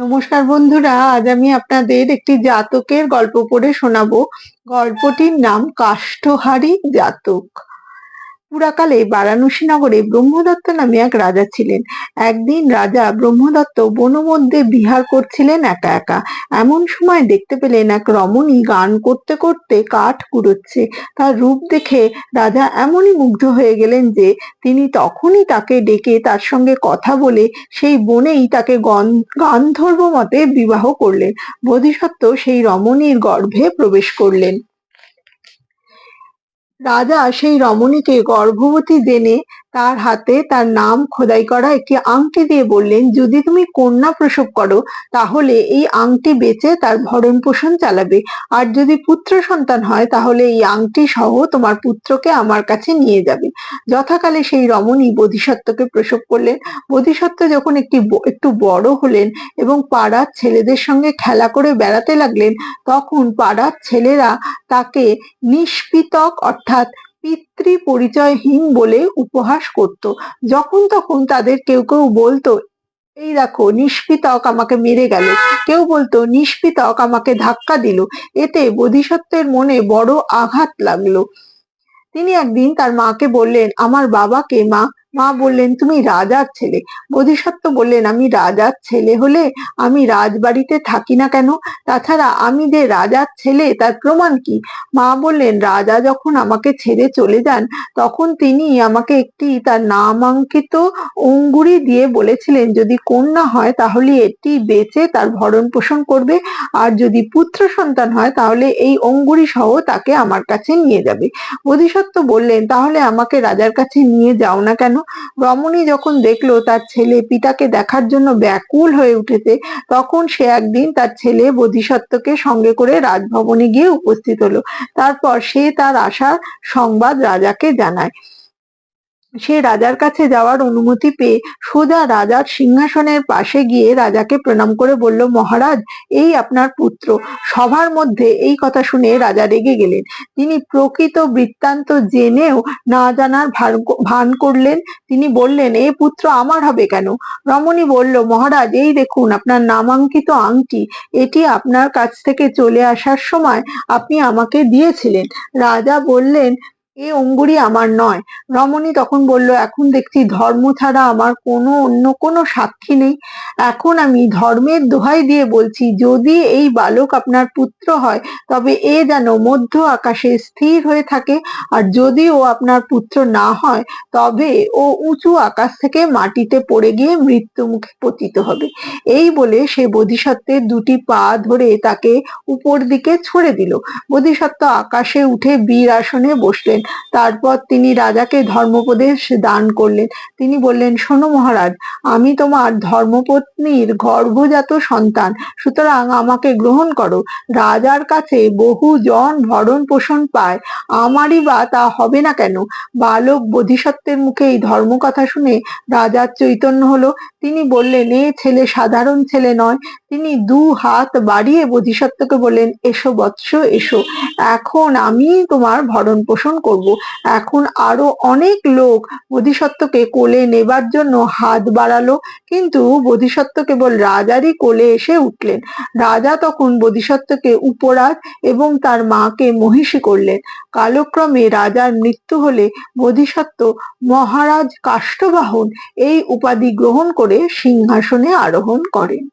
নমস্কার বন্ধুরা আজ আমি আপনাদের একটি জাতকের গল্প পড়ে শোনাবো। গল্পটির নাম কাষ্ঠহারী জাতক। পুরাকালে বারাণসী নগরে ব্রহ্মদত্ত নামে এক রাজা ছিলেন। একদিন রাজা ব্রহ্মদত্ত বন মধ্যে বিহার করছিলেন একা একা। এমন সময় দেখতে পেলেন এক রমণী গান করতে করতে কাঠ কুড়োচ্ছে। তার রূপ দেখে রাজা এমনই মুগ্ধ হয়ে গেলেন যে, তিনি তখনই তাকে ডেকে তার সঙ্গে কথা বলে সেই বনেই তাকে গান্ধর্ব মতে বিবাহ করলেন। বোধিসত্ত্ব সেই রমণীর গর্ভে প্রবেশ করলেন। রাজা সেই রমণীকে গর্ভবতী জেনে তার হাতে তার নাম খোদাই করা একটি আংটি দিয়ে বললেন, যদি তুমি কন্যা প্রসব করো, তাহলে এই আংটি বেচে তার ভরণ পোষণ চালাবে। আর যদি পুত্র সন্তান হয়, তাহলে এই আংটি সহ তোমার পুত্রকে আমার কাছে নিয়ে যাবে। যথাকালে সেই রমণী বোধিসত্ত্বকে প্রসব করলেন। বোধিসত্ত্ব যখন একটি একটু বড় হলেন এবং পাড়ার ছেলেদের সঙ্গে খেলা করে বেড়াতে লাগলেন, তখন পাড়ার ছেলেরা তাকে নিষ্পিতক অর্থাৎ পিতৃ পরিচয়হীন বলে উপহাস করত। যখন তখন তাদের কেউ কেউ বলতো, এই দেখো, নিষ্পিতক আমাকে মেরে গেল। কেউ বলতো, নিষ্পিতক আমাকে ধাক্কা দিল। এতে বোধিসত্ত্বের মনে বড় আঘাত লাগল। তিনি একদিন তার মাকে বললেন, আমার বাবাকে মা মা বললেন, তুমি রাজার ছেলে। বোধিসত্ত্ব বললেন, আমি রাজার ছেলে হলে আমি রাজবাড়িতে থাকি না কেন? তাছাড়া আমি যে রাজার ছেলে, তার প্রমাণ কি? মা বললেন, রাজা যখন আমাকে ছেড়ে চলে যান, তখন তিনি আমাকে একটি তার নামাঙ্কিত অঙ্গুরি দিয়ে বলেছিলেন, যদি কন্যা হয়, তাহলে এটি বেচে তার ভরণ পোষণ করবে, আর যদি পুত্র সন্তান হয়, তাহলে এই অঙ্গুরি সহ তাকে আমার কাছে নিয়ে যাবে। বোধিসত্ত্ব বললেন, তাহলে আমাকে রাজার কাছে নিয়ে যাও না কেন? রমণী যখন দেখল তার ছেলে পিতাকে দেখার জন্য ব্যাকুল হয়ে উঠেছে, তখন সে একদিন তার ছেলে বোধিসত্ত্বকে সঙ্গে করে রাজভবনে গিয়ে উপস্থিত হলো। তারপর সে তার আসার সংবাদ রাজাকে জানায়। সে রাজার কাছে যাওয়ার অনুমতি পেয়ে সোজা রাজার সিংহাসনের পাশে গিয়ে রাজাকে প্রণাম করে বলল, মহারাজ, এই আপনার পুত্র। সভার মধ্যে এই কথা শুনে রাজা রেগে গেলেন। তিনি প্রকৃত বৃত্তান্ত জেনেও না জানার ভান করলেন। তিনি বললেন, এ পুত্র আমার হবে কেন? রমণী বলল, মহারাজ, এই দেখুন, আপনার নামাঙ্কিত আংটি। এটি আপনার কাছ থেকে চলে আসার সময় আপনি আমাকে দিয়েছিলেন। রাজা বললেন এ অঙ্গুরি আমার নয়। রমণী তখন বলল, এখন দেখছি ধর্ম ছাড়া আমার কোনো অন্য কোনো সাক্ষী নেই। এখন আমি ধর্মের দোহাই দিয়ে বলছি, যদি এই বালক আপনার পুত্র হয়, তবে এ যেন মধ্য আকাশে স্থির হয়ে থাকে। আর যদি ও আপনার পুত্র না হয়, তবে ও উঁচু আকাশ থেকে মাটিতে পড়ে গিয়ে মৃত্যু মুখে পতিত হবে। এই বলে সে বোধিসত্ত্বের দুটি পা ধরে তাকে উপর দিকে ছড়ে দিল। বোধিসত্ত্ব আকাশে উঠে বীর আসনে বসলেন। তারপর তিনি রাজাকে ধর্মোপদেশ দান করলেন। তিনি বললেন, শোনো মহারাজ, আমি তোমার ধর্মপত্নীর গর্ভজাত সন্তান। সুতরাং আমাকে গ্রহণ করো। রাজার কাছে বহু জন ভরণ পোষণ পায়। আমারই বা তা হবে না কেন? বালক বোধিসত্ত্বের মুখে এই ধর্ম কথা শুনে রাজার চৈতন্য হলো। তিনি বললেন, এ ছেলে সাধারণ ছেলে নয়। তিনি দু হাত বাড়িয়ে বোধিসত্ত্বকে বললেন, এসো বৎস, এসো। এখন আমি তোমার ভরণ পোষণ করব। এখন আরও অনেক লোক বোধিসত্ত্বকে কোলে নেবার জন্য হাত বাড়ালো, কিন্তু বোধিসত্ত্ব কেবল রাজারই কোলে এসে উঠলেন। রাজা তখন বোধিসত্ত্বকে উপরাজ এবং তার মাকে মহিষী করলেন। কালক্রমে রাজার মৃত্যু হলে বোধিসত্ত্ব মহারাজ কাষ্ঠবাহন এই উপাধি গ্রহণ করে সিংহাসনে আরোহণ করেন।